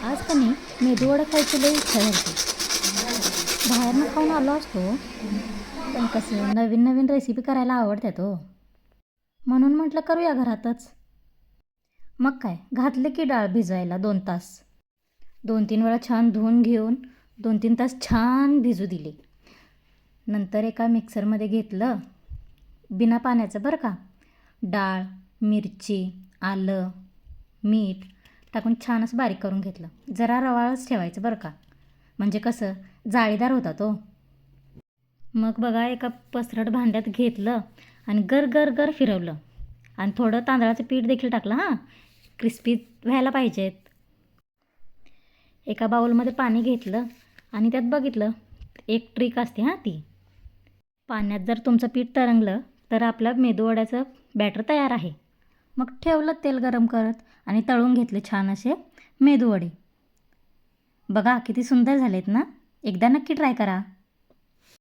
आज का नाही? मेदूवडा खायची लई इच्छा झाली. बाहेरनं खाऊन आलो असतो. पण कसं नवीन नवीन रेसिपी करायला आवडतात हो. म्हणून म्हटलं करूया घरातच. मग काय घातले की डाळ भिजवायला दोन तास. दोन तीन वेळा छान धुवून घेऊन दोन तीन तास छान भिजू दिले. नंतर एका मिक्सरमध्ये घेतलं. बिना पाण्याचं बरं का? डाळ मिरची आलं मीठ टाकून छानच बारीक करून घेतलं. जरा रवाळच ठेवायचं बरं का? म्हणजे कसं? जाळीदार होता तो. मग बघा एका पसरट भांड्यात घेतलं आणि गर गर गर फिरवलं. आणि थोडं तांदळाचं पीठ देखील टाकलं हां? क्रिस्पी व्हायला पाहिजेत. एका बाउलमध्ये पाणी घेतलं आणि त्यात बघितलं एक ट्रिक असते हां ती. पाण्यात जर तुमचं पीठ तरंगलं तर आपलं मेदूवड्याचं बॅटर तयार आहे. मग ठेवलं तेल गरम करत आणि तळून घेतले छान असे मेदूवडे. बघा किती सुंदर झालेत ना? एकदा नक्की ट्राय करा.